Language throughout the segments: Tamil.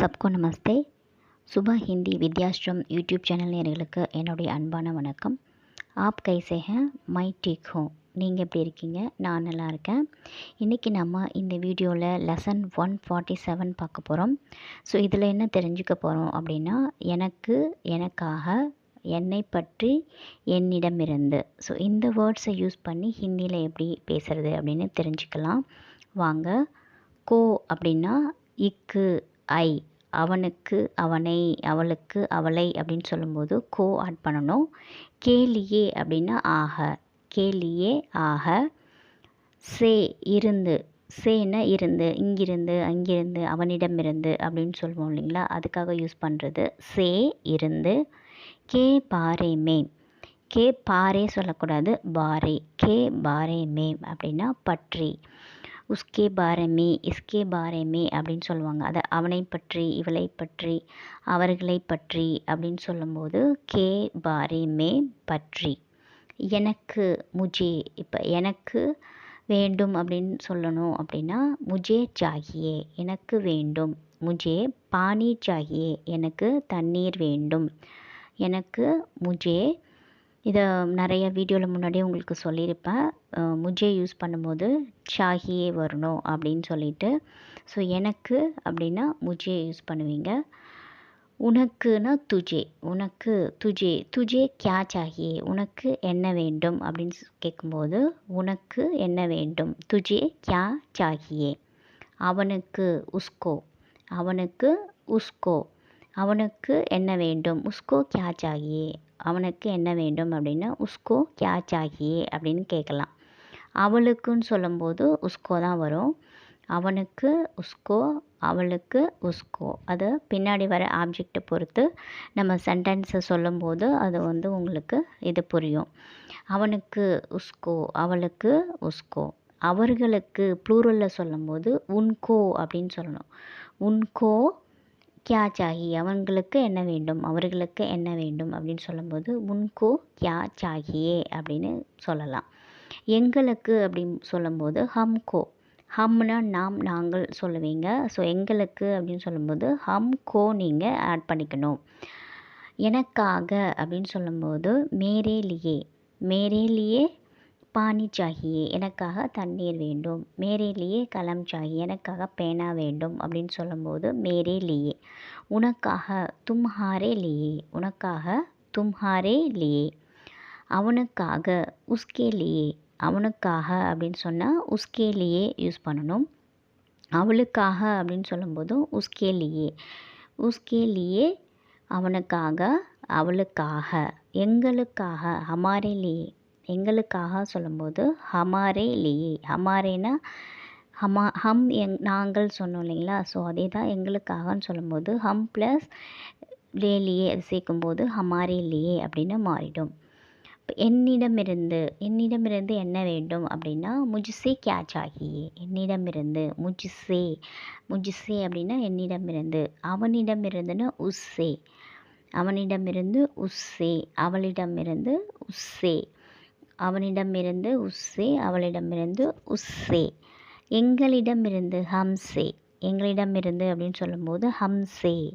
சப்கோ நமஸ்தே. சுபா ஹிந்தி வித்யாஸ்ரம் யூடியூப் சேனல் நேர்களுக்கு என்னுடைய அன்பான வணக்கம். ஆப் கைசேக மை டீக் ஹோ. நீங்கள் எப்படி இருக்கீங்க? நான் நல்லா இருக்கேன். இன்றைக்கி நம்ம இந்த வீடியோவில் லெசன் ஒன் ஃபார்ட்டி செவன் பார்க்க போகிறோம் ஸோ இதில் என்ன தெரிஞ்சுக்க போகிறோம் அப்படின்னா எனக்கு எனக்காக என்னை பற்றி என்னிடமிருந்து. ஸோ இந்த வேர்ட்ஸை யூஸ் பண்ணி ஹிந்தியில் எப்படி பேசுகிறது அப்படின்னு தெரிஞ்சுக்கலாம். வாங்க. கோ அப்படின்னா இக்கு ஐ. அவனுக்கு அவனை அவளுக்கு அவளை அப்படின்னு சொல்லும்போது கோ ஆட் பண்ணணும். கேலியே அப்படின்னா ஆக. கேலியே ஆக. சே இருந்து. சேன இருந்து இங்கிருந்து அங்கிருந்து அவனிடமிருந்து அப்படின்னு சொல்லுவோம் இல்லைங்களா? அதுக்காக யூஸ் பண்ணுறது சே இருந்து. கே பாரே மேம். கே பாரே சொல்லக்கூடாது பாரே. கே பாரே மேம் அப்படின்னா பற்றி. உஸ்கே பாரமே இஸ்கே பாரமே அப்படின்னு சொல்லுவாங்க. அதை அவனை பற்றி இவளை பற்றி அவர்களை பற்றி அப்படின்னு சொல்லும்போது கே பாரே மே பற்றி எனக்கு முஜே இப்போ எனக்கு வேண்டும் அப்படின்னு சொல்லணும் அப்படின்னா முஜே ஜாகியே எனக்கு வேண்டும் முஜே பானி ஜாகியே எனக்கு தண்ணீர் வேண்டும் எனக்கு முஜே இதை நிறைய வீடியோவில் முன்னாடியே உங்களுக்கு சொல்லியிருப்பேன். முஜே யூஸ் பண்ணும்போது ஷாஹியே வரணும் அப்படின்னு சொல்லிட்டு. ஸோ எனக்கு அப்படின்னா முஜே யூஸ் பண்ணுவீங்க. உனக்குன்னா துஜே. உனக்கு துஜே. துஜே கியா சாகியே உனக்கு என்ன வேண்டும்? அப்படின்னு கேட்கும்போது உனக்கு என்ன வேண்டும்? துஜே கியா சாகியே அவனுக்கு உஸ்கோ. அவனுக்கு உஸ்கோ. அவனுக்கு என்ன வேண்டும்? உஸ்கோ கியா சாகியே அவனுக்கு என்ன வேண்டும் அப்படின்னா உஸ்கோ கியா சாகியே அப்படின்னு கேட்கலாம் அவளுக்குன்னு சொல்லும்போது உஸ்கோ தான் வரும். அவனுக்கு உஸ்கோ அவளுக்கு உஸ்கோ. அது பின்னாடி வர ஆப்ஜெக்டை பொறுத்து நம்ம சென்டென்ஸை சொல்லும்போது அது வந்து உங்களுக்கு இது புரியும். அவனுக்கு உஸ்கோ அவளுக்கு உஸ்கோ. அவர்களுக்கு ப்ளூரலில் சொல்லும்போது உன்கோ அப்படின்னு சொல்லணும். உன்கோ கியா சாகி அவங்களுக்கு என்ன வேண்டும் அவர்களுக்கு என்ன வேண்டும் அப்படின்னு சொல்லும்போது உன்கோ கியா சாகியே அப்படின்னு சொல்லலாம். எங்களுக்கு அப்படின்னு சொல்லும்போது ஹம்கோ ஹம்னா நாம் நாங்கள் சொல்லுவீங்க. ஸோ எங்களுக்கு அப்படின்னு சொல்லும்போது ஹம் கோ நீங்கள் ஆட் பண்ணிக்கணும். எனக்காக அப்படின்னு சொல்லும்போது மேரே லியே மேரே லியே பானி சாகியே எனக்காக தண்ணீர் வேண்டும். மேரேலியே களம் கலம் எனக்காக பேனா வேண்டும் அப்படின்னு சொல்லும்போது மேரே லியே உனக்காக தும்ஹாரே லியே உனக்காக தும்ஹாரே லியே அவனுக்காக உஸ்கேலியே அவனுக்காக அப்படின்னு சொன்னால் உஸ்கேலியே யூஸ் பண்ணணும். அவளுக்காக அப்படின்னு சொல்லும்போதும் உஸ்கேலியே. உஸ்கேலியே அவனுக்காக அவளுக்காக எங்களுக்காக ஹமாரே லியே எங்களுக்காக சொல்லும்போது ஹமாரே லியே ஹமாரேனா ஹமா ஹம் எங் நாங்கள் சொன்னோம் இல்லைங்களா? ஸோ அதே தான் எங்களுக்காகன்னு சொல்லும்போது ஹம் ப்ளஸ் லேலியே அது சேர்க்கும்போது ஹமாரே லியே அப்படின்னு மாறிடும். என்னிடமிருந்து என்னிடமிருந்து என்ன வேண்டும் அப்படின்னா முஜிசே கியா சாகியே என்னிடமிருந்து முஜிசே முஜிசே அப்படின்னா என்னிடமிருந்து அவனிடமிருந்துன்னு உஸ்ஸே. அவனிடமிருந்து உஸ்ஸே அவளிடமிருந்து உஸ்ஸே. அவனிடமிருந்து உஸ்ஸே அவளிடமிருந்து உஸ்ஸே. எங்களிடமிருந்து ஹம்சே எங்களிடமிருந்து அப்படின்னு சொல்லும்போது ஹம்சே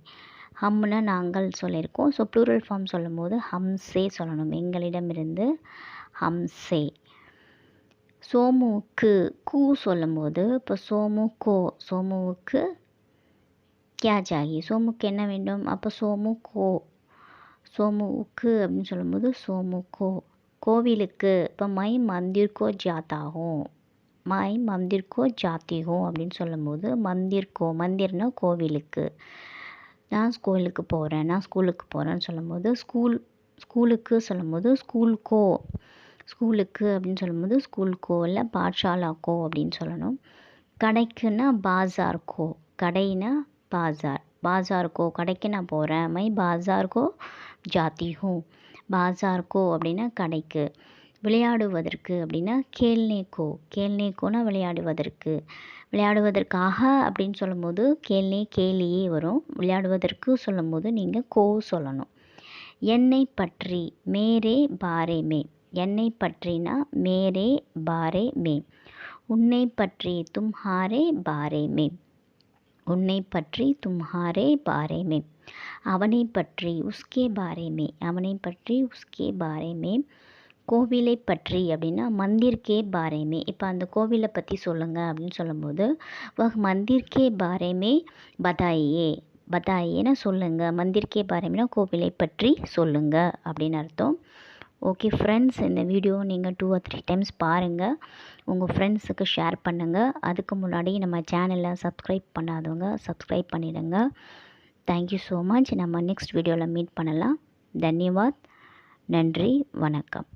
ஹம்னா நாங்கள் சொல்லியிருக்கோம். ஸோ ப்ளூரல் ஃபார்ம் சொல்லும்போது ஹம்சே சொல்லணும். எங்களிடமிருந்து ஹம்சே. சோமுவுக்கு கூ சொல்லும்போது இப்போ சோமு கோ சோமுவுக்கு கியா ஜாகி சோமுக்கு என்ன வேண்டும்? அப்போ சோமு கோ சோமுவுக்கு அப்படின்னு சொல்லும்போது சோமு கோ கோவிலுக்கு இப்போ மை மந்திர்கோ ஜாத்தாகும். மை மந்திர்கோ ஜாத்திகோ அப்படின்னு சொல்லும்போது மந்திர்கோ மந்திர்னா கோவிலுக்கு. நான் ஸ்கூலுக்கு போகிறேன் நான் ஸ்கூலுக்கு போகிறேன்னு சொல்லும்போது ஸ்கூல் ஸ்கூலுக்கு சொல்லும்போது ஸ்கூல்கோ ஸ்கூலுக்கு அப்படின்னு சொல்லும்போது ஸ்கூல்கோ இல்லை பாட்ஷாலாக்கோ அப்படின்னு சொல்லணும். கடைக்குன்னா பாசார்கோ கடைனா பாசார் பாசார்கோ கடைக்கு நான் போகிறேன் மை பாசார்கோ ஜாத்தி ஹூ பாசார்கோ அப்படின்னா கடைக்கு. விளையாடுவதற்கு அப்படின்னா கேல்னேக்கோ கேல்னேக்கோனா விளையாடுவதற்கு. விளையாடுவதற்காக அப்படின்னு சொல்லும்போது கேள்னே கேலியே வரும். விளையாடுவதற்கு சொல்லும்போது நீங்கள் கோ சொல்லணும். என்னை பற்றி மேரே பாரே மே. என்னை பற்றினா மேரே பாரே மே. உன்னை பற்றி தும்ஹாரே பாரே மே. உன்னை பற்றி தும்ஹாரே பாரே மே. அவனை பற்றி உஸ்கே பாரே மே. அவனை பற்றி உஸ்கே பாரே மே. கோவிலை பற்றி அப்படின்னா மந்திர் கே இப்போ அந்த கோவிலை பற்றி சொல்லுங்கள் அப்படின்னு சொல்லும்போது வஹ் மந்திர் கே பாரே பதாயே பதாயேன்னா சொல்லுங்கள் மந்திர் கே கோவிலை பற்றி சொல்லுங்கள் அப்படின்னு அர்த்தம். ஓகே ஃப்ரெண்ட்ஸ் இந்த வீடியோ நீங்கள் டூ ஆர் த்ரீ டைம்ஸ் பாருங்கள் உங்கள் ஃப்ரெண்ட்ஸுக்கு ஷேர் பண்ணுங்கள் அதுக்கு முன்னாடி நம்ம சேனலை சப்ஸ்கிரைப் பண்ணாதவங்க சப்ஸ்கிரைப் பண்ணிடுங்க. தேங்க்யூ ஸோ மச் நம்ம நெக்ஸ்ட் வீடியோவில் மீட் பண்ணலாம். தன்யவாத். நன்றி வணக்கம்.